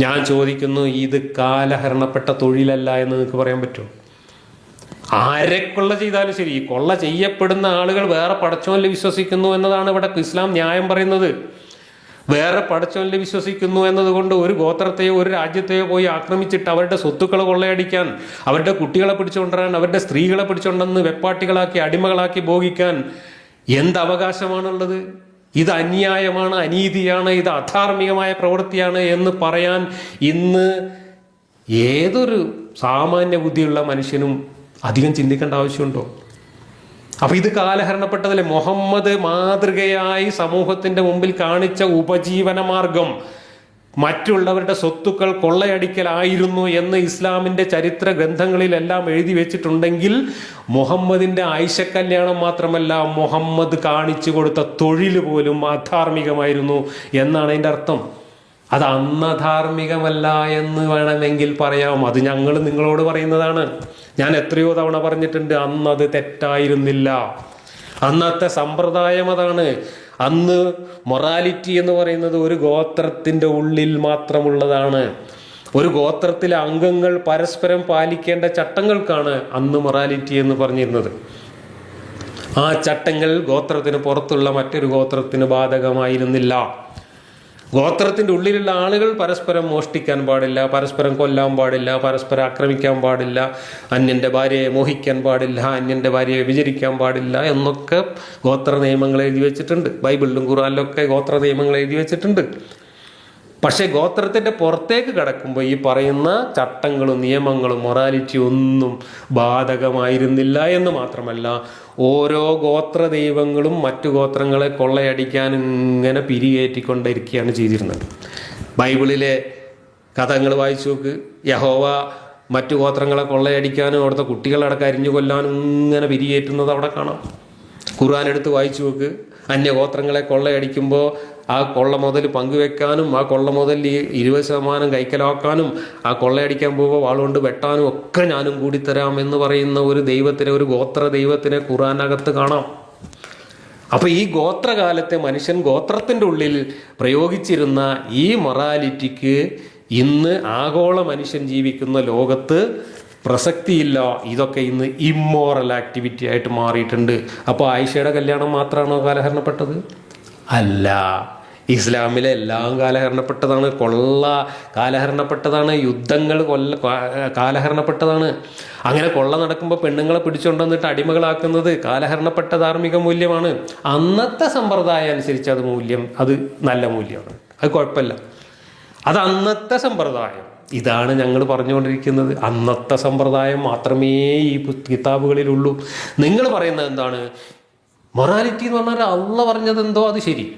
A: ഞാൻ ചോദിക്കുന്നു ഇത് കാലഹരണപ്പെട്ട തൊഴിലല്ല എന്ന് നിങ്ങൾക്ക് പറയാൻ പറ്റുമോ? ആരെ കൊള്ള ചെയ്താലും ശരി കൊള്ള ചെയ്യപ്പെടുന്ന ആളുകൾ വേറെ പടച്ചോനിൽ വിശ്വസിക്കുന്നു എന്നതാണ് ഇവിടെ ഇസ്ലാം ന്യായം പറയുന്നത്. വേറെ പടച്ചവനിൽ വിശ്വസിക്കുന്നു എന്നതുകൊണ്ട് ഒരു ഗോത്രത്തെയോ ഒരു രാജ്യത്തെയോ പോയി ആക്രമിച്ചിട്ട് അവരുടെ സ്വത്തുക്കളെ കൊള്ളയടിക്കാൻ അവരുടെ കുട്ടികളെ പിടിച്ചുകൊണ്ടുവരാൻ അവരുടെ സ്ത്രീകളെ പിടിച്ചുകൊണ്ടെന്ന് വെപ്പാട്ടികളാക്കി അടിമകളാക്കി ഭോഗിക്കാൻ എന്ത് അവകാശമാണുള്ളത് ഇത് അന്യായമാണ് അനീതിയാണ് ഇത് അധാർമികമായ പ്രവൃത്തിയാണ് എന്ന് പറയാൻ ഇന്ന് ഏതൊരു സാമാന്യ ബുദ്ധിയുള്ള മനുഷ്യനും അധികം ചിന്തിക്കേണ്ട ആവശ്യമുണ്ടോ? അപ്പൊ ഇത് കാലഹരണപ്പെട്ടതല്ലേ മുഹമ്മദ് മാതൃകയായി സമൂഹത്തിന്റെ മുമ്പിൽ കാണിച്ച ഉപജീവന മാർഗം മറ്റുള്ളവരുടെ സ്വത്തുക്കൾ കൊള്ളയടിക്കലായിരുന്നു എന്ന് ഇസ്ലാമിന്റെ ചരിത്ര ഗ്രന്ഥങ്ങളിലെല്ലാം എഴുതി വെച്ചിട്ടുണ്ടെങ്കിൽ മുഹമ്മദിന്റെ ആയിഷക്കല്യാണം മാത്രമല്ല മുഹമ്മദ് കാണിച്ചു കൊടുത്ത തൊഴിൽ പോലും അധാർമികമായിരുന്നു എന്നാണ് അതിന്റെ അർത്ഥം. അത് അന്നധാർമ്മികമല്ല എന്ന് വേണമെങ്കിൽ പറയാം. അത് ഞങ്ങൾ നിങ്ങളോട് പറയുന്നതാണ്. ഞാൻ എത്രയോ തവണ പറഞ്ഞിട്ടുണ്ട് അന്നത് തെറ്റായിരുന്നില്ല. അന്നത്തെ സമ്പ്രദായം അതാണ്. അന്ന് മൊറാലിറ്റി എന്ന് പറയുന്നത് ഒരു ഗോത്രത്തിന്റെ ഉള്ളിൽ മാത്രമുള്ളതാണ്. ഒരു ഗോത്രത്തിലെ അംഗങ്ങൾ പരസ്പരം പാലിക്കേണ്ട ചട്ടങ്ങൾക്കാണ് അന്ന് മൊറാലിറ്റി എന്ന് പറഞ്ഞിരുന്നത്. ആ ചട്ടങ്ങൾ ഗോത്രത്തിന് പുറത്തുള്ള മറ്റൊരു ഗോത്രത്തിന് ബാധകമായിരുന്നില്ല. ഗോത്രത്തിന്റെ ഉള്ളിലുള്ള ആളുകൾ പരസ്പരം മോഷ്ടിക്കാൻ പാടില്ല പരസ്പരം കൊല്ലാൻ പാടില്ല പരസ്പരം ആക്രമിക്കാൻ പാടില്ല അന്യന്റെ ഭാര്യയെ മോഹിക്കാൻ പാടില്ല അന്യന്റെ ഭാര്യയെ വിചരിക്കാൻ പാടില്ല എന്നൊക്കെ ഗോത്ര നിയമങ്ങൾ എഴുതി വെച്ചിട്ടുണ്ട്. ബൈബിളിലും ഖുറാനിലൊക്കെ ഗോത്ര നിയമങ്ങൾ എഴുതി വെച്ചിട്ടുണ്ട്. പക്ഷേ ഗോത്രത്തിന്റെ പുറത്തേക്ക് കടക്കുമ്പോൾ ഈ പറയുന്ന ചട്ടങ്ങളും നിയമങ്ങളും മൊറാലിറ്റി ഒന്നും ബാധകമായിരുന്നില്ല എന്ന് മാത്രമല്ല ഓരോ ഗോത്ര ദൈവങ്ങളും മറ്റു ഗോത്രങ്ങളെ കൊള്ളയടിക്കാൻ ഇങ്ങനെ പിരികേറ്റിക്കൊണ്ടിരിക്കുകയാണ് ചെയ്തിരുന്നത്. ബൈബിളിലെ കഥകൾ വായിച്ചു നോക്ക്. യഹോവ മറ്റു ഗോത്രങ്ങളെ കൊള്ളയടിക്കാനും അവിടുത്തെ കുട്ടികളടക്കം അരിഞ്ഞു കൊല്ലാനും ഇങ്ങനെ പിരികേറ്റുന്നത് അവിടെ കാണാം. ഖുർആൻ എടുത്ത് വായിച്ചു നോക്ക്. അന്യഗോത്രങ്ങളെ കൊള്ളയടിക്കുമ്പോൾ ആ കൊള്ള മുതൽ പങ്കുവെക്കാനും ആ കൊള്ള മുതൽ ഈ ഇരുപത് ശതമാനം കൈക്കലാക്കാനും ആ കൊള്ളയടിക്കാൻ പോകുമ്പോൾ വാളുകൊണ്ട് വെട്ടാനും ഒക്കെ ഞാനും കൂടി തരാം എന്ന് പറയുന്ന ഒരു ദൈവത്തിനെ ഒരു ഗോത്ര ദൈവത്തിനെ ഖുറാനകത്ത് കാണാം. അപ്പൊ ഈ ഗോത്രകാലത്തെ മനുഷ്യൻ ഗോത്രത്തിന്റെ ഉള്ളിൽ പ്രയോഗിച്ചിരുന്ന ഈ മൊറാലിറ്റിക്ക് ഇന്ന് ആഗോള മനുഷ്യൻ ജീവിക്കുന്ന ലോകത്ത് പ്രസക്തിയില്ല. ഇതൊക്കെ ഇന്ന് ഇമ്മോറൽ ആക്ടിവിറ്റി ആയിട്ട് മാറിയിട്ടുണ്ട്. അപ്പോൾ ആയിഷയുടെ കല്യാണം മാത്രമാണോ കാലഹരണപ്പെട്ടത്? അല്ല. ഇസ്ലാമിലെ എല്ലാം കാലഹരണപ്പെട്ടതാണ്. കൊള്ള കാലഹരണപ്പെട്ടതാണ്. യുദ്ധങ്ങൾ കൊല്ല കാലഹരണപ്പെട്ടതാണ്. അങ്ങനെ കൊള്ള നടക്കുമ്പോൾ പെണ്ണുങ്ങളെ പിടിച്ചുകൊണ്ടുവന്നിട്ട് അടിമകളാക്കുന്നത് കാലഹരണപ്പെട്ട ധാർമ്മിക മൂല്യമാണ്. അന്നത്തെ സമ്പ്രദായം അനുസരിച്ച് അത് മൂല്യം അത് നല്ല മൂല്യമാണ്. അത് കുഴപ്പമില്ല. അത് അന്നത്തെ സമ്പ്രദായം. ഇതാണ് ഞങ്ങൾ പറഞ്ഞുകൊണ്ടിരിക്കുന്നത്. അന്നത്തെ സമ്പ്രദായം മാത്രമേ ഈ കിതാബുകളിലുള്ളൂ. നിങ്ങൾ പറയുന്നത് എന്താണ്? മൊറാലിറ്റി എന്ന് പറഞ്ഞാൽ അള്ള പറഞ്ഞത് എന്തോ അത് ശരി.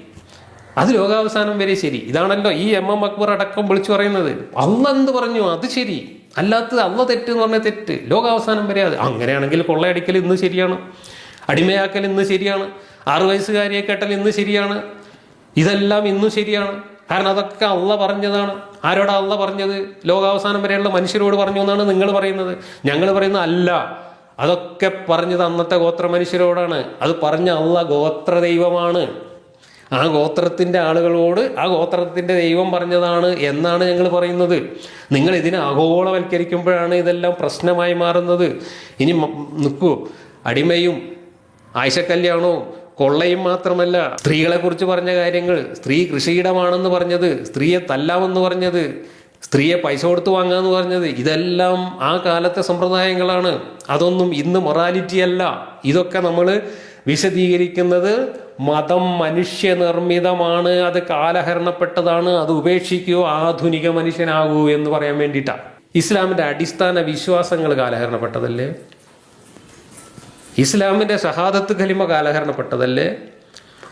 A: അത് ലോകാവസാനം വരെ ശരി. ഇതാണല്ലോ ഈ എം എം അക്ബർ അടക്കം വിളിച്ചു പറയുന്നത്. അള്ള എന്ത് പറഞ്ഞു? അത് ശരി. അല്ലാത്തത് അള്ള തെറ്റ് എന്ന് പറഞ്ഞാൽ തെറ്റ്. ലോകാവസാനം വരെ അത്. അങ്ങനെയാണെങ്കിൽ കൊള്ളയടിക്കൽ ഇന്ന് ശരിയാണ്. അടിമയാക്കൽ ഇന്ന് ശരിയാണ്. ആറു വയസ്സുകാരിയെ കെട്ടൽ ഇന്ന് ശരിയാണ്. ഇതെല്ലാം ഇന്നും ശരിയാണ്. കാരണം അതൊക്കെ അള്ള പറഞ്ഞതാണ്. ആരോടാ അള്ള പറഞ്ഞത്? ലോകാവസാനം വരെയുള്ള മനുഷ്യരോട് പറഞ്ഞു എന്നാണ് നിങ്ങൾ പറയുന്നത്. ഞങ്ങൾ പറയുന്നത് അല്ല. അതൊക്കെ പറഞ്ഞത് അന്നത്തെ ഗോത്ര മനുഷ്യരോടാണ്. അത് പറഞ്ഞ അള്ള ഗോത്ര ദൈവമാണ്. ആ ഗോത്രത്തിന്റെ ആളുകളോട് ആ ഗോത്രത്തിന്റെ ദൈവം പറഞ്ഞതാണ് എന്നാണ് ഞങ്ങൾ പറയുന്നത്. നിങ്ങൾ ഇതിനെ ആഗോളവൽക്കരിക്കുമ്പോഴാണ് ഇതെല്ലാം പ്രശ്നമായി മാറുന്നത്. ഇനി നിൽക്കൂ അടിമയും ആയിഷക്കല്യാണവും കൊള്ളയും മാത്രമല്ല സ്ത്രീകളെ കുറിച്ച് പറഞ്ഞ കാര്യങ്ങൾ സ്ത്രീ കൃഷിയിടമാണെന്ന് പറഞ്ഞത് സ്ത്രീയെ തല്ലാമെന്ന് പറഞ്ഞത് സ്ത്രീയെ പൈസ കൊടുത്ത് വാങ്ങാന്ന് പറഞ്ഞത് ഇതെല്ലാം ആ കാലത്തെ സമ്പ്രദായങ്ങളാണ്. അതൊന്നും ഇന്ന് മൊറാലിറ്റി അല്ല. ഇതൊക്കെ നമ്മൾ വിശദീകരിക്കുന്നത് മതം മനുഷ്യനിർമ്മിതമാണ് അത് കാലഹരണപ്പെട്ടതാണ് അത് ഉപേക്ഷിക്കുകയോ ആധുനിക മനുഷ്യനാകൂ എന്ന് പറയാൻ വേണ്ടിയിട്ടാണ് ഇസ്ലാമിന്റെ അടിസ്ഥാന വിശ്വാസങ്ങൾ കാലഹരണപ്പെട്ടതല്ലേ? ഇസ്ലാമിന്റെ ഷഹാദത്ത് കലിമ കാലഹരണപ്പെട്ടതല്ലേ?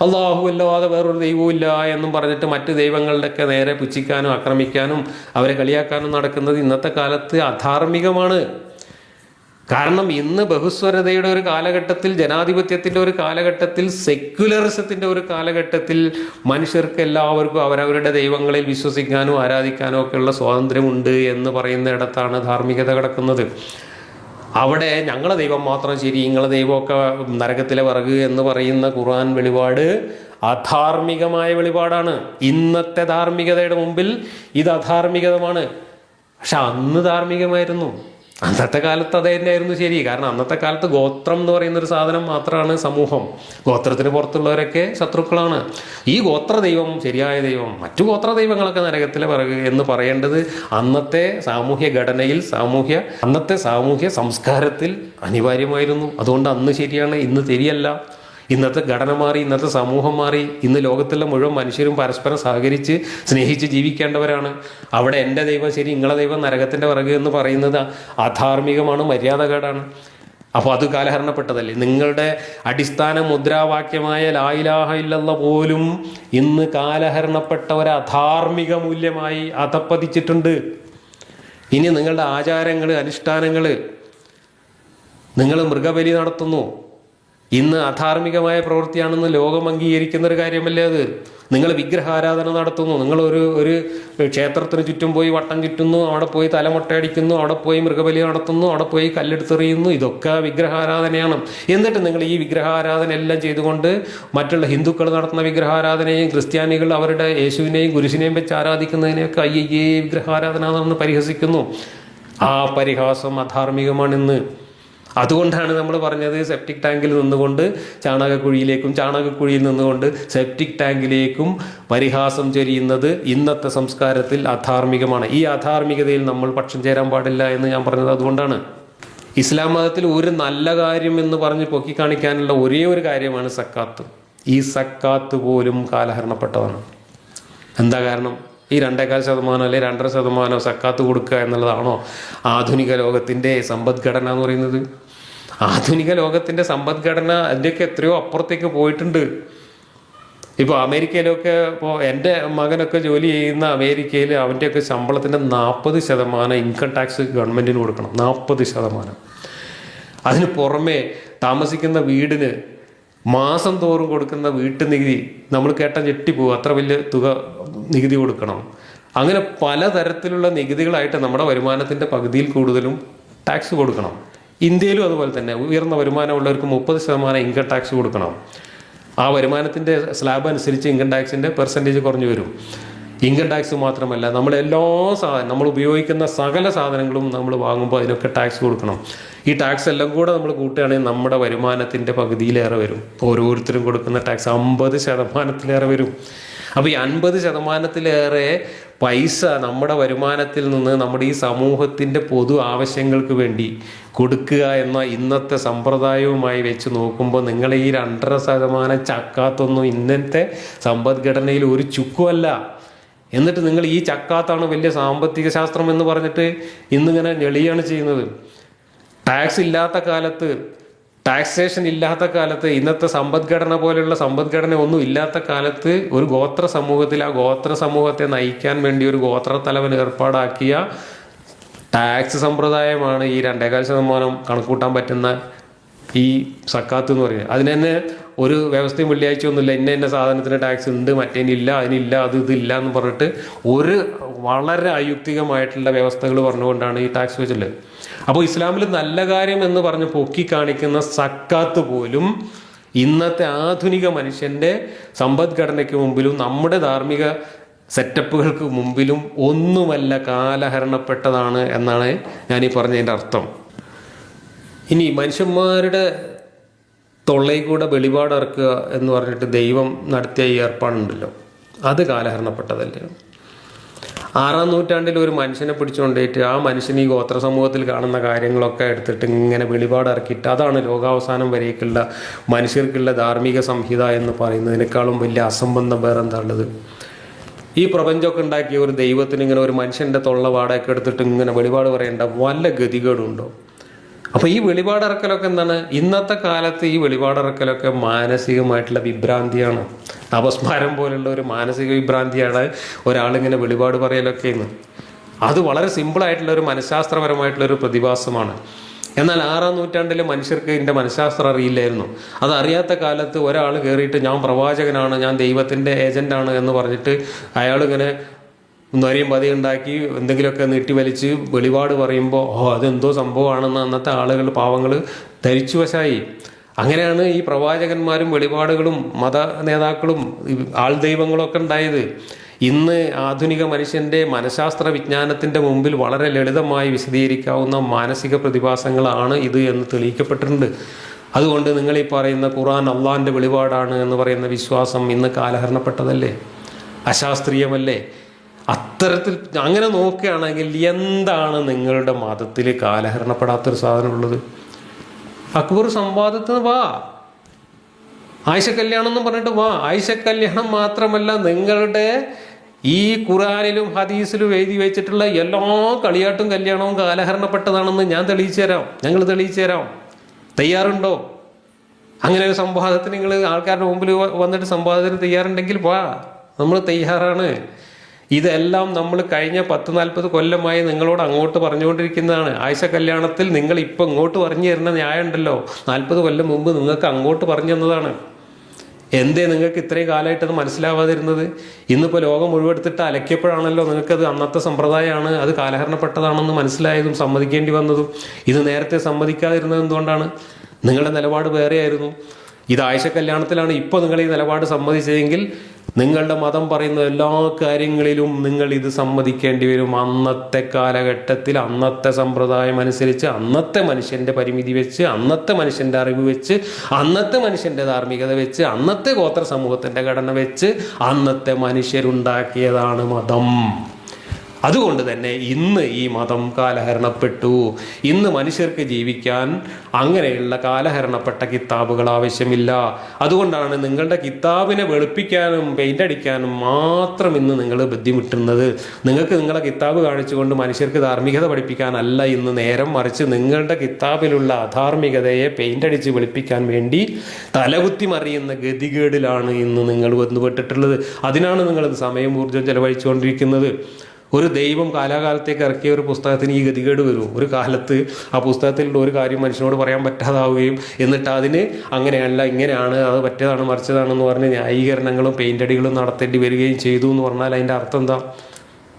A: അള്ളാഹു അല്ലാതെ വേറൊരു ദൈവവും ഇല്ല എന്നും പറഞ്ഞിട്ട് മറ്റ് ദൈവങ്ങളുടെയൊക്കെ നേരെ പുച്ഛിക്കാനും ആക്രമിക്കാനും അവരെ കളിയാക്കാനും നടക്കുന്നത് ഇന്നത്തെ കാലത്ത് അധാർമികമാണ്. കാരണം ഇന്ന് ബഹുസ്വരതയുടെ ഒരു കാലഘട്ടത്തിൽ ജനാധിപത്യത്തിന്റെ ഒരു കാലഘട്ടത്തിൽ സെക്യുലറിസത്തിന്റെ ഒരു കാലഘട്ടത്തിൽ മനുഷ്യർക്ക് എല്ലാവർക്കും അവരവരുടെ ദൈവങ്ങളിൽ വിശ്വസിക്കാനും ആരാധിക്കാനും ഒക്കെയുള്ള സ്വാതന്ത്ര്യമുണ്ട് എന്ന് പറയുന്ന ഇടത്താണ് ധാർമ്മികത കിടക്കുന്നത്. അവിടെ ഞങ്ങളെ ദൈവം മാത്രം ശരി നിങ്ങളെ ദൈവമൊക്കെ നരകത്തിലെ വിറക് എന്ന് പറയുന്ന ഖുർആൻ വെളിപാട് അധാർമികമായ വെളിപാടാണ്. ഇന്നത്തെ ധാർമ്മികതയുടെ മുമ്പിൽ ഇത് അധാർമികതമാണ്. പക്ഷെ അന്ന് ധാർമ്മികമായിരുന്നു. അന്നത്തെ കാലത്ത് അത് തന്നെയായിരുന്നു ശരി. കാരണം അന്നത്തെ കാലത്ത് ഗോത്രം എന്ന് പറയുന്ന ഒരു സാധനം മാത്രമാണ് സമൂഹം. ഗോത്രത്തിന് പുറത്തുള്ളവരൊക്കെ ശത്രുക്കളാണ്. ഈ ഗോത്ര ദൈവം ശരിയായ ദൈവം മറ്റു ഗോത്ര ദൈവങ്ങളൊക്കെ നരകത്തിലെ എന്ന് പറയേണ്ടത് അന്നത്തെ സാമൂഹ്യ ഘടനയിൽ സാമൂഹ്യ അന്നത്തെ സാമൂഹ്യ സംസ്കാരത്തിൽ അനിവാര്യമായിരുന്നു. അതുകൊണ്ട് അന്ന് ശരിയാണ് ഇന്ന് ശരിയല്ല. ഇന്നത്തെ ഘടന മാറി ഇന്നത്തെ സമൂഹം മാറി ഇന്ന് ലോകത്തുള്ള മുഴുവൻ മനുഷ്യരും പരസ്പരം സഹകരിച്ച് സ്നേഹിച്ച് ജീവിക്കേണ്ടവരാണ്. അവിടെ എന്റെ ദൈവം ശരി നിങ്ങളെ ദൈവം നരകത്തിന്റെ പിറകെ എന്ന് പറയുന്നത് അധാർമികമാണ് മര്യാദകേടാണ്. അപ്പോൾ അത് കാലഹരണപ്പെട്ടതല്ലേ? നിങ്ങളുടെ അടിസ്ഥാന മുദ്രാവാക്യമായ ലായിലാഹ ഇല്ലെന്ന പോലും ഇന്ന് കാലഹരണപ്പെട്ട ഒരു അധാർമിക മൂല്യമായി അധപ്പതിച്ചിട്ടുണ്ട് ഇനി നിങ്ങളുടെ ആചാരങ്ങൾ അനുഷ്ഠാനങ്ങൾ നിങ്ങൾ മൃഗബലി നടത്തുന്നു. ഇന്ന് അധാർമികമായ പ്രവൃത്തിയാണെന്ന് ലോകം അംഗീകരിക്കുന്ന ഒരു കാര്യമല്ലേ അത്? നിങ്ങൾ വിഗ്രഹാരാധന നടത്തുന്നു. നിങ്ങൾ ഒരു ഒരു ക്ഷേത്രത്തിന് ചുറ്റും പോയി വട്ടം ചുറ്റുന്നു അവിടെ പോയി തലമുട്ടയടിക്കുന്നു അവിടെ പോയി മൃഗബലി നടത്തുന്നു അവിടെ പോയി കല്ലെടുത്തെറിയുന്നു. ഇതൊക്കെ വിഗ്രഹാരാധനയാണ്. എന്നിട്ട് നിങ്ങൾ ഈ വിഗ്രഹാരാധന എല്ലാം ചെയ്തുകൊണ്ട് മറ്റുള്ള ഹിന്ദുക്കൾ നടത്തുന്ന വിഗ്രഹാരാധനയും ക്രിസ്ത്യാനികൾ അവരുടെ യേശുവിനെയും കുരിശിനെയും വെച്ച് ആരാധിക്കുന്നതിനെയൊക്കെ അയ്യയ്യേ വിഗ്രഹാരാധന എന്ന് പരിഹസിക്കുന്നു. ആ പരിഹാസം അധാർമികമാണിന്ന്. അതുകൊണ്ടാണ് നമ്മൾ പറഞ്ഞത് സെപ്റ്റിക് ടാങ്കിൽ നിന്നുകൊണ്ട് ചാണകക്കുഴിയിലേക്കും ചാണകക്കുഴിയിൽ നിന്നുകൊണ്ട് സെപ്റ്റിക് ടാങ്കിലേക്കും പരിഹാസം ചൊരിയുന്നത് ഇന്നത്തെ സംസ്കാരത്തിൽ അധാർമികമാണ്. ഈ അധാർമികതയിൽ നമ്മൾ പക്ഷം ചേരാൻ പാടില്ല എന്ന് ഞാൻ പറഞ്ഞത് അതുകൊണ്ടാണ്. ഇസ്ലാം മതത്തിൽ ഒരു നല്ല കാര്യം എന്ന് പറഞ്ഞ് പൊക്കി കാണിക്കാനുള്ള ഒരേ ഒരു കാര്യമാണ് സക്കാത്ത്. ഈ സക്കാത്ത് പോലും കാലഹരണപ്പെട്ടതാണ്. എന്താ കാരണം? ഈ രണ്ടേകാൽ ശതമാനം അല്ലെങ്കിൽ രണ്ടര ശതമാനം സക്കാത്ത് കൊടുക്കുക എന്നുള്ളതാണോ ആധുനിക ലോകത്തിന്റെ സമ്പദ്ഘടന എന്ന് പറയുന്നത്? ആധുനിക ലോകത്തിന്റെ സമ്പദ്ഘടന അതിന്റെയൊക്കെ എത്രയോ അപ്പുറത്തേക്ക് പോയിട്ടുണ്ട്. ഇപ്പോൾ അമേരിക്കയിലൊക്കെ ഇപ്പോൾ എന്റെ മകനൊക്കെ ജോലി ചെയ്യുന്ന അമേരിക്കയിൽ അവന്റെയൊക്കെ ശമ്പളത്തിന്റെ നാൽപ്പത് ശതമാനം ഇൻകം ടാക്സ് ഗവൺമെന്റിന് കൊടുക്കണം. നാൽപ്പത് ശതമാനം. അതിന് പുറമേ താമസിക്കുന്ന വീടിന് മാസം തോറും കൊടുക്കുന്ന വീട്ടു നികുതി നമ്മൾ കേട്ട ഞെട്ടിപ്പോകും അത്ര വലിയ തുക നികുതി കൊടുക്കണം. അങ്ങനെ പലതരത്തിലുള്ള നികുതികളായിട്ട് നമ്മുടെ വരുമാനത്തിന്റെ പകുതിയിൽ കൂടുതലും ടാക്സ് കൊടുക്കണം. ഇന്ത്യയിലും അതുപോലെ തന്നെ ഉയർന്ന വരുമാനമുള്ളവർക്ക് മുപ്പത് ശതമാനം ഇൻകം ടാക്സ് കൊടുക്കണം. ആ വരുമാനത്തിന്റെ സ്ലാബ് അനുസരിച്ച് ഇൻകം ടാക്സിന്റെ പെർസെന്റേജ് കുറഞ്ഞു വരും. ഇൻകം ടാക്സ് മാത്രമല്ല നമ്മൾ എല്ലാ സാധനം നമ്മൾ ഉപയോഗിക്കുന്ന സകല സാധനങ്ങളും നമ്മൾ വാങ്ങുമ്പോൾ അതിനൊക്കെ ടാക്സ് കൊടുക്കണം. ഈ ടാക്സ് എല്ലാം കൂടെ നമ്മൾ കൂട്ടുകയാണെങ്കിൽ നമ്മുടെ വരുമാനത്തിന്റെ പകുതിയിലേറെ വരും. ഓരോരുത്തരും കൊടുക്കുന്ന ടാക്സ് അമ്പത് ശതമാനത്തിലേറെ വരും. അപ്പോൾ ഈ അൻപത് ശതമാനത്തിലേറെ പൈസ നമ്മുടെ വരുമാനത്തിൽ നിന്ന് നമ്മുടെ ഈ സമൂഹത്തിന്റെ പൊതു ആവശ്യങ്ങൾക്ക് വേണ്ടി കൊടുക്കുക എന്ന ഇന്നത്തെ സമ്പ്രദായവുമായി വെച്ച് നോക്കുമ്പോൾ നിങ്ങൾ ഈ രണ്ടര ശതമാനം ചക്കാത്തൊന്നും ഇന്നത്തെ സമ്പദ്ഘടനയിൽ ഒരു ചുക്കുമല്ല എന്നിട്ട് നിങ്ങൾ ഈ ചക്കാത്താണ് വലിയ സാമ്പത്തിക ശാസ്ത്രം എന്ന് പറഞ്ഞിട്ട് ഇന്നിങ്ങനെ ഞെളിയാണ് ചെയ്യുന്നത്. ടാക്സ് ഇല്ലാത്ത കാലത്ത് ടാക്സേഷൻ ഇല്ലാത്ത കാലത്ത് ഇന്നത്തെ സമ്പദ്ഘടന പോലെയുള്ള സമ്പദ്ഘടന ഒന്നും ഇല്ലാത്ത കാലത്ത് ഒരു ഗോത്ര സമൂഹത്തിൽ ആ ഗോത്ര സമൂഹത്തെ നയിക്കാൻ വേണ്ടി ഒരു ഗോത്ര തലവൻ ഏർപ്പാടാക്കിയ ടാക്സ് സമ്പ്രദായമാണ് ഈ രണ്ടേകാൽ ശതമാനം കണക്കൂട്ടാൻ പറ്റുന്ന ഈ സക്കാത്ത് എന്ന് പറയുന്നത്. അതിന് ഒരു വ്യവസ്ഥയും വെള്ളിയാഴ്ച ഒന്നുമില്ല. ഇന്ന ഇന്ന സാധനത്തിന് ടാക്സ് ഉണ്ട് മറ്റേനില്ല അതിനില്ല അത് ഇതില്ല എന്ന് പറഞ്ഞിട്ട് ഒരു വളരെ അയുക്തികമായിട്ടുള്ള വ്യവസ്ഥകൾ പറഞ്ഞുകൊണ്ടാണ് ഈ ടാക്സ് വെച്ചിട്ടുള്ളത് അപ്പോൾ ഇസ്ലാമിൽ നല്ല കാര്യം എന്ന് പറഞ്ഞ് പൊക്കി കാണിക്കുന്ന സക്കാത്ത് പോലും ഇന്നത്തെ ആധുനിക മനുഷ്യന്റെ സമ്പദ്ഘടനയ്ക്ക് മുമ്പിലും നമ്മുടെ ധാർമ്മിക സെറ്റപ്പുകൾക്ക് മുമ്പിലും ഒന്നുമല്ല കാലഹരണപ്പെട്ടതാണ് എന്നാണ് ഞാൻ ഈ പറഞ്ഞതിന്റെ അർത്ഥം. ഇനി മനുഷ്യന്മാരുടെ തൊള്ളയിൽ കൂടെ വെളിപാടിറക്കുക എന്ന് പറഞ്ഞിട്ട് ദൈവം നടത്തിയ ഈ ഏർപ്പാടുണ്ടല്ലോ. അത് കാലഹരണപ്പെട്ടതല്ലേ? ആറാം നൂറ്റാണ്ടിൽ ഒരു മനുഷ്യനെ പിടിച്ചുകൊണ്ടേറ്റ് ആ മനുഷ്യൻ ഈ ഗോത്ര സമൂഹത്തിൽ കാണുന്ന കാര്യങ്ങളൊക്കെ എടുത്തിട്ട് ഇങ്ങനെ വെളിപാടിറക്കിയിട്ട് അതാണ് ലോകാവസാനം വരേക്കുള്ള മനുഷ്യർക്കുള്ള ധാർമ്മിക സംഹിത എന്ന് പറയുന്നതിനേക്കാളും വലിയ അസംബന്ധം വേറെ എന്താ ഉള്ളത് ഈ പ്രപഞ്ചമൊക്കെ ഉണ്ടാക്കിയ ഒരു ദൈവത്തിന് ഇങ്ങനെ ഒരു മനുഷ്യന്റെ തൊള്ള വാടകയൊക്കെ എടുത്തിട്ട് ഇങ്ങനെ വെളിപാട് പറയേണ്ട വല്ല ഗതികേടുണ്ടോ? അപ്പോൾ ഈ വെളിപാടിറക്കലൊക്കെ എന്താണ്? ഇന്നത്തെ കാലത്ത് ഈ വെളിപാടിറക്കലൊക്കെ മാനസികമായിട്ടുള്ള വിഭ്രാന്തിയാണ്. അപസ്മാരം പോലുള്ള ഒരു മാനസിക വിഭ്രാന്തിയാണ് ഒരാളിങ്ങനെ വെളിപാട് പറയലൊക്കെ ഇന്ന്. അത് വളരെ സിമ്പിളായിട്ടുള്ള ഒരു മനഃശാസ്ത്രപരമായിട്ടുള്ള ഒരു പ്രതിഭാസമാണ്. എന്നാൽ ആറാം നൂറ്റാണ്ടിൽ മനുഷ്യർക്ക് ഇതിന്റെ മനഃശാസ്ത്രം അറിയില്ലായിരുന്നു. അത് അറിയാത്ത കാലത്ത് ഒരാൾ കയറിയിട്ട് ഞാൻ പ്രവാചകനാണ് ഞാൻ ദൈവത്തിന്റെ ഏജന്റാണ് എന്ന് പറഞ്ഞിട്ട് അയാളിങ്ങനെ നൊരയും പതി ഉണ്ടാക്കി എന്തെങ്കിലുമൊക്കെ നീട്ടി വലിച്ച് വെളിപാട് പറയുമ്പോൾ ഓ അതെന്തോ സംഭവമാണെന്ന് അന്നത്തെ ആളുകൾ പാവങ്ങൾ ധരിച്ചു വശായി. അങ്ങനെയാണ് ഈ പ്രവാചകന്മാരും വെളിപാടുകളും മത നേതാക്കളും ആൾ ദൈവങ്ങളൊക്കെ ഉണ്ടായത്. ഇന്ന് ആധുനിക മനുഷ്യന്റെ മനഃശാസ്ത്ര വിജ്ഞാനത്തിന്റെ മുമ്പിൽ വളരെ ലളിതമായി വിശദീകരിക്കാവുന്ന മാനസിക പ്രതിഭാസങ്ങളാണ് ഇത് എന്ന് തെളിയിക്കപ്പെട്ടിട്ടുണ്ട്. അതുകൊണ്ട് നിങ്ങൾ ഈ പറയുന്ന ഖുറാൻ അള്ളാഹിന്റെ വെളിപാടാണ് എന്ന് പറയുന്ന വിശ്വാസം ഇന്ന് കാലഹരണപ്പെട്ടതല്ലേ? അശാസ്ത്രീയമല്ലേ? അത്തരത്തിൽ അങ്ങനെ നോക്കുകയാണെങ്കിൽ എന്താണ് നിങ്ങളുടെ മതത്തിൽ കാലഹരണപ്പെടാത്തൊരു സാധനമുള്ളത്? അക്ബർ സംവാദത്തിന് വാ. ആയിഷ കല്യാണം എന്ന് പറഞ്ഞിട്ട് വാ. ആയിഷ കല്യാണം മാത്രമല്ല നിങ്ങളുടെ ഈ ഖുറാനിലും ഹദീസിലും എഴുതി വെച്ചിട്ടുള്ള എല്ലാ കളിയാട്ടും കല്യാണവും കാലഹരണപ്പെട്ടതാണെന്ന് ഞാൻ തെളിയിച്ചു തരാം. ഞങ്ങൾ തെളിയിച്ചു തരാം. തയ്യാറുണ്ടോ? അങ്ങനെ ഒരു സംവാദത്തിന് നിങ്ങൾ ആൾക്കാരുടെ മുമ്പിൽ വന്നിട്ട് സംവാദത്തിന് തയ്യാറുണ്ടെങ്കിൽ വാ. നമ്മൾ തയ്യാറാണ്. ഇതെല്ലാം നമ്മൾ കഴിഞ്ഞ പത്ത് നാൽപ്പത് കൊല്ലമായി നിങ്ങളോട് അങ്ങോട്ട് പറഞ്ഞുകൊണ്ടിരിക്കുന്നതാണ്. ആയിഷ കല്യാണത്തിൽ നിങ്ങൾ ഇപ്പം ഇങ്ങോട്ട് പറഞ്ഞു തരുന്ന ന്യായം ഉണ്ടല്ലോ. നാൽപ്പത് കൊല്ലം മുമ്പ് നിങ്ങൾക്ക് അങ്ങോട്ട് പറഞ്ഞു തന്നതാണ്. എന്തേ നിങ്ങൾക്ക് ഇത്രയും കാലമായിട്ട് അത് മനസ്സിലാവാതിരുന്നത്? ഇന്നിപ്പോൾ ലോകം മുഴുവെടുത്തിട്ട് അലക്കിയപ്പോഴാണല്ലോ നിങ്ങൾക്കത് അന്നത്തെ സമ്പ്രദായമാണ്. അത് കാലഹരണപ്പെട്ടതാണെന്ന് മനസ്സിലായതും സമ്മതിക്കേണ്ടി വന്നതും. ഇത് നേരത്തെ സമ്മതിക്കാതിരുന്നത് എന്തുകൊണ്ടാണ്? നിങ്ങളുടെ നിലപാട് വേറെയായിരുന്നു. ഇത് ആയിഷ കല്യാണത്തിലാണ് ഇപ്പോൾ നിങ്ങൾ ഈ നിലപാട് സമ്മതിച്ചതെങ്കിൽ നിങ്ങളുടെ മതം പറയുന്ന എല്ലാ കാര്യങ്ങളിലും നിങ്ങൾ ഇത് സമ്മതിക്കേണ്ടി വരും. അന്നത്തെ കാലഘട്ടത്തിൽ അന്നത്തെ സമ്പ്രദായം അനുസരിച്ച് അന്നത്തെ മനുഷ്യന്റെ പരിമിതി വെച്ച് അന്നത്തെ മനുഷ്യന്റെ അറിവ് വെച്ച് അന്നത്തെ മനുഷ്യന്റെ ധാർമ്മികത വെച്ച് അന്നത്തെ ഗോത്ര സമൂഹത്തിന്റെ ഘടന വെച്ച് അന്നത്തെ മനുഷ്യരുണ്ടാക്കിയതാണ് മതം. അതുകൊണ്ട് തന്നെ ഇന്ന് ഈ മതം കാലഹരണപ്പെട്ടു. ഇന്ന് മനുഷ്യർക്ക് ജീവിക്കാൻ അങ്ങനെയുള്ള കാലഹരണപ്പെട്ട കിതാബുകൾ ആവശ്യമില്ല. അതുകൊണ്ടാണ് നിങ്ങളുടെ കിതാബിനെ വെളുപ്പിക്കാനും പെയിന്റ് അടിക്കാനും മാത്രം ഇന്ന് നിങ്ങൾ ബുദ്ധിമുട്ടുന്നത്. നിങ്ങൾക്ക് നിങ്ങളെ കിതാബ് കാണിച്ചുകൊണ്ട് മനുഷ്യർക്ക് ധാർമ്മികത പഠിപ്പിക്കാനല്ല ഇന്ന് നേരം മറിച്ച് നിങ്ങളുടെ കിതാബിലുള്ള അധാർമികതയെ പെയിന്റ് അടിച്ച് വെളുപ്പിക്കാൻ വേണ്ടി തലകുത്തി മറിയുന്ന ഗതികേടിലാണ് ഇന്ന് നിങ്ങൾ വന്നുപെട്ടിട്ടുള്ളത്. അതിനാണ് നിങ്ങൾ സമയം ഊർജം ചെലവഴിച്ചുകൊണ്ടിരിക്കുന്നത്. ഒരു ദൈവം കാലാകാലത്തേക്ക് ഇറക്കിയ ഒരു പുസ്തകത്തിന് ഈ ഗതികേട് വരും. ഒരു കാലത്ത് ആ പുസ്തകത്തിലുള്ള ഒരു കാര്യം മനുഷ്യനോട് പറയാൻ പറ്റാതാവുകയും എന്നിട്ട് അതിന് അങ്ങനെയല്ല ഇങ്ങനെയാണ് അത് പറ്റിയതാണ് മറിച്ചതാണെന്ന് പറഞ്ഞ് ന്യായീകരണങ്ങളും പെയിന്റടികളും നടത്തേണ്ടി വരികയും ചെയ്തു എന്ന് പറഞ്ഞാൽ അതിന്റെ അർത്ഥം എന്താ?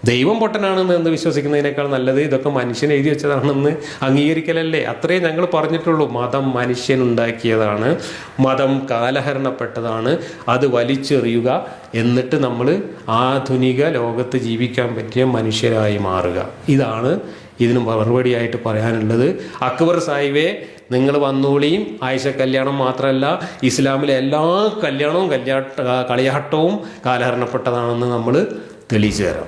A: ദൈവം പൊട്ടനാണെന്ന് എന്ന് വിശ്വസിക്കുന്നതിനേക്കാൾ നല്ലത് ഇതൊക്കെ മനുഷ്യൻ എഴുതി വെച്ചതാണെന്ന് അംഗീകരിക്കലല്ലേ? അത്രേ ഞങ്ങൾ പറഞ്ഞിട്ടുള്ളൂ. മതം മനുഷ്യൻ ഉണ്ടാക്കിയതാണ്. മതം കാലഹരണപ്പെട്ടതാണ്. അത് വലിച്ചെറിയുക എന്നിട്ട് നമ്മൾ ആധുനിക ലോകത്ത് ജീവിക്കാൻ പറ്റിയ മനുഷ്യരായി മാറുക. ഇതാണ് ഇതിന് മറുപടിയായിട്ട് പറയാനുള്ളത്. അക്ബർ സാഹിബേ നിങ്ങൾ വന്നോളിയും ആയിഷ കല്യാണം മാത്രമല്ല ഇസ്ലാമിലെ എല്ലാ കല്യാണവും കല്യാട്ട കളിയാട്ടവും കാലഹരണപ്പെട്ടതാണെന്ന് നമ്മൾ തെളിയിച്ചു തരാം.